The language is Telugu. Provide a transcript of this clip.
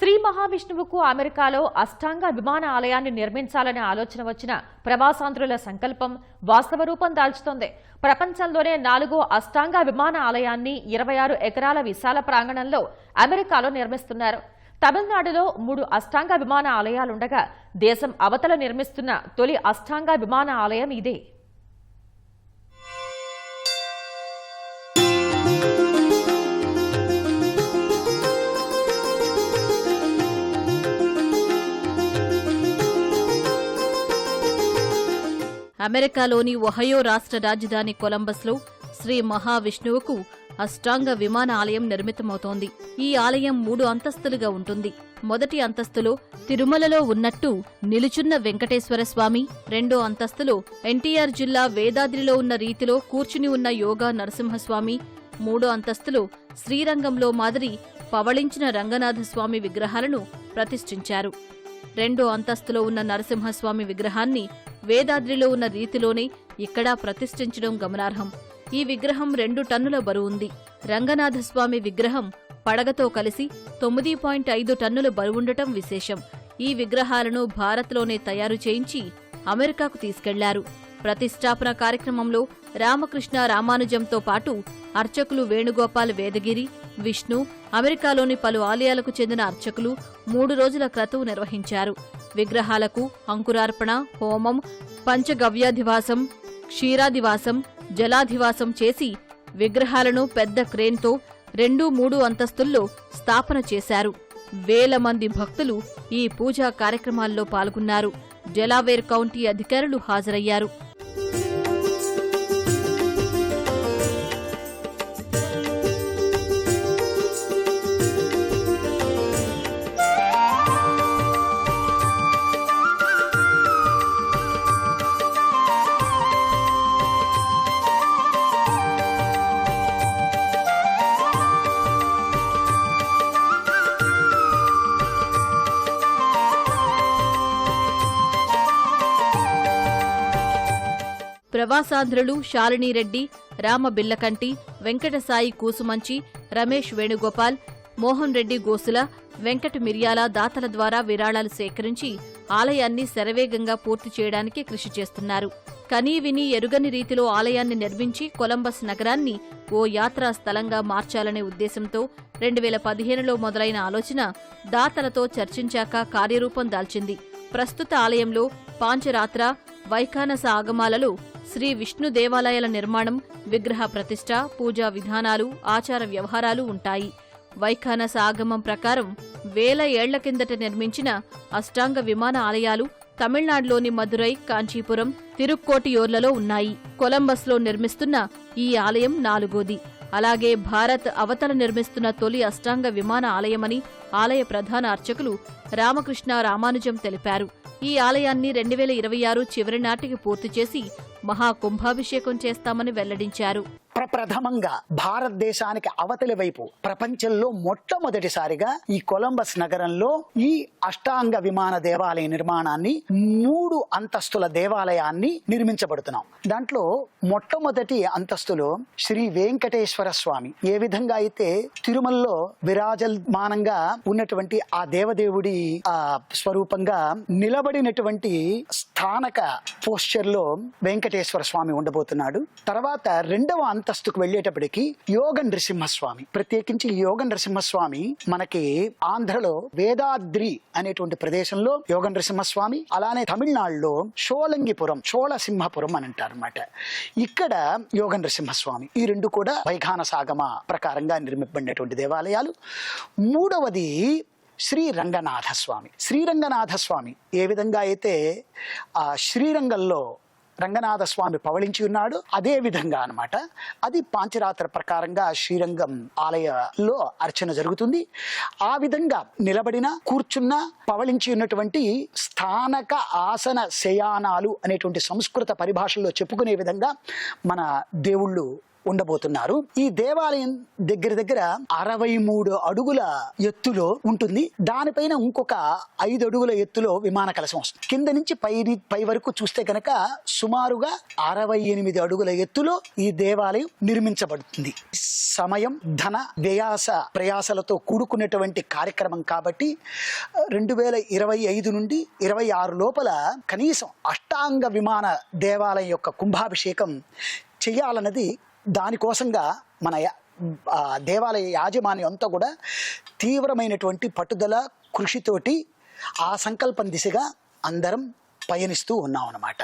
శ్రీ మహావిష్ణువుకు అమెరికాలో అష్టాంగ విమాన ఆలయాన్ని నిర్మించాలనే ఆలోచన వచ్చిన ప్రవాసాంధ్రుల సంకల్పం వాస్తవ రూపం దాల్చుతోంది. ప్రపంచంలోనే నాలుగో అష్టాంగ విమాన ఆలయాన్ని ఇరవై ఆరు ఎకరాల విశాల ప్రాంగణంలో అమెరికాలో నిర్మిస్తున్నారు. తమిళనాడులో మూడు అష్టాంగ విమాన ఆలయాలుండగా దేశం అవతల నిర్మిస్తున్న తొలి అష్టాంగ విమాన ఆలయం ఇదే. అమెరికాలోని ఒహయో రాష్ట్ర రాజధాని కొలంబస్లో శ్రీ మహావిష్ణువుకు అష్టాంగ విమాన ఆలయం నిర్మితమవుతోంది. ఈ ఆలయం మూడు అంతస్తులుగా ఉంటుంది. మొదటి అంతస్తులో తిరుమలలో ఉన్నట్టు నిలుచున్న వెంకటేశ్వర స్వామి రెండో అంతస్తులో ఎన్టీఆర్ జిల్లా వేదాద్రిలో ఉన్న రీతిలో కూర్చుని ఉన్న యోగా నరసింహస్వామి మూడో అంతస్తులో శ్రీరంగంలో మాదిరి పవళించిన రంగనాథస్వామి విగ్రహాలను ప్రతిష్ఠించారు. రెండో అంతస్తులో ఉన్న నరసింహస్వామి విగ్రహాన్ని వేదాద్రిలో ఉన్న రీతిలోనే ఇక్కడా ప్రతిష్ఠించడం గమనార్హం. ఈ విగ్రహం రెండు టన్నుల బరువుంది రంగనాథస్వామి విగ్రహం పడగతో కలిసి తొమ్మిది పాయింట్ ఐదు టన్నుల బరువుండటం విశేషం. ఈ విగ్రహాలను భారత్లోనే తయారు చేయించి అమెరికాకు తీసుకెళ్ళారు. ప్రతిష్టాపన కార్యక్రమంలో రామకృష్ణ రామానుజంతో పాటు అర్చకులు వేణుగోపాల్ వేదగిరి విష్ణు అమెరికాలోని పలు ఆలయాలకు చెందిన అర్చకులు మూడు రోజుల క్రతువు నిర్వహించారు. విగ్రహాలకు అంకురార్పణ హోమం పంచగవ్యాధివాసం క్షీరాధివాసం జలాధివాసం చేసి విగ్రహాలను పెద్ద క్రేన్తో రెండు మూడు అంతస్తుల్లో స్థాపన చేశారు. వేల మంది భక్తులు ఈ పూజా కార్యక్రమాల్లో పాల్గొన్నారు. డెలావేర్ కౌంటీ అధికారులు హాజరయ్యారు. ప్రవాసాంధ్రులు శాలినీరెడ్డి రామబిల్లకంటి వెంకటసాయి కూసుమంచి రమేష్ వేణుగోపాల్ మోహన్ రెడ్డి గోసుల వెంకట మిర్యాల దాతల ద్వారా విరాళాలు సేకరించి ఆలయాన్ని శరవేగంగా పూర్తి చేయడానికి కృషి చేస్తున్నారు. కనీవిని ఎరుగని రీతిలో ఆలయాన్ని నిర్మించి కొలంబస్ నగరాన్ని ఓ యాత్రా స్థలంగా మార్చాలనే ఉద్దేశంతో రెండు వేల పదిహేనులో మొదలైన ఆలోచన దాతలతో చర్చించాక కార్యరూపం దాల్చింది. ప్రస్తుత ఆలయంలో పాంచరాత్ర వైఖానస ఆగమాలలో శ్రీ విష్ణు దేవాలయాల నిర్మాణం విగ్రహ ప్రతిష్ట పూజా విధానాలు ఆచార వ్యవహారాలు ఉంటాయి. వైఖానస ఆగమం ప్రకారం వేల ఏళ్ళ కిందట నిర్మించిన అష్టాంగ విమాన ఆలయాలు తమిళనాడులోని మదురై కాంచీపురం తిరుక్కోటియోర్లలో ఉన్నాయి. కొలంబస్లో నిర్మిస్తున్న ఈ ఆలయం నాలుగోది. అలాగే భారత్ అవతల నిర్మిస్తున్న తొలి అష్టాంగ విమాన ఆలయమని ఆలయ ప్రధాన అర్చకులు రామకృష్ణ రామానుజం తెలిపారు. ఈ ఆలయాన్ని రెండు వేల ఇరవై ఆరు చివరి నాటికి పూర్తి చేసి మహాకుంభాభిషేకం చేస్తామని వెల్లడించారు. ప్రప్రథమంగా భారతదేశానికి అవతలి వైపు ప్రపంచంలో మొట్టమొదటిసారిగా ఈ కొలంబస్ నగరంలో ఈ అష్టాంగ విమాన దేవాలయ నిర్మాణాన్ని మూడు అంతస్తుల దేవాలయాన్ని నిర్మించబడుతున్నాం. దాంట్లో మొట్టమొదటి అంతస్తులో శ్రీ వెంకటేశ్వర స్వామి. ఏ విధంగా అయితే తిరుమలలో విరాజమానంగా ఉన్నటువంటి ఆ దేవదేవుడి ఆ స్వరూపంగా నిలబడినటువంటి స్థానక పోస్చర్లో వెంకటేశ్వర స్వామి ఉండబోతున్నాడు. తర్వాత రెండవ అంతస్తుకు వెళ్ళేటప్పటికి యోగ నృసింహస్వామి. ప్రత్యేకించి యోగ నృసింహస్వామి మనకి ఆంధ్రలో వేదాద్రి అనేటువంటి ప్రదేశంలో యోగ నృసింహస్వామి అలానే తమిళనాడులో షోలంగిపురం చోళసింహపురం అని అంటారు అనమాట ఇక్కడ యోగ నృసింహస్వామి. ఈ రెండు కూడా వైఖాన సాగమ ప్రకారంగా నిర్మింపబడినటువంటి దేవాలయాలు. మూడవది శ్రీ రంగనాథస్వామి శ్రీరంగనాథస్వామి ఏ విధంగా అయితే ఆ శ్రీరంగంలో రంగనాథస్వామి పవళించి ఉన్నాడు అదే విధంగా అనమాట అది పాంచరాత్ర ప్రకారంగా శ్రీరంగం ఆలయంలో అర్చన జరుగుతుంది. ఆ విధంగా నిలబడిన కూర్చున్న పవళించి ఉన్నటువంటి స్థానక ఆసన శయానాలు అనేటువంటి సంస్కృత పరిభాషల్లో చెప్పుకునే విధంగా మన దేవుళ్ళు ఉండబోతున్నారు. ఈ దేవాలయం దగ్గర దగ్గర అరవై మూడు అడుగుల ఎత్తులో ఉంటుంది. దానిపైన ఇంకొక ఐదు అడుగుల ఎత్తులో విమాన కలశం వస్తుంది. కింద నుంచి పై పై వరకు చూస్తే కనుక సుమారుగా అరవై ఎనిమిది అడుగుల ఎత్తులో ఈ దేవాలయం నిర్మించబడుతుంది. సమయం ధన వ్యయాస ప్రయాసలతో కూడుకున్నటువంటి కార్యక్రమం కాబట్టి రెండు వేల ఇరవై ఐదు నుండి ఇరవై ఆరు లోపల కనీసం అష్టాంగ విమాన దేవాలయం యొక్క కుంభాభిషేకం చేయాలన్నది దానికోసంగా మన దేవాలయ యాజమాన్యం అంతా కూడా తీవ్రమైనటువంటి పట్టుదల కృషితోటి ఆ సంకల్పం దిశగా అందరం పయనిస్తూ ఉన్నాం అన్నమాట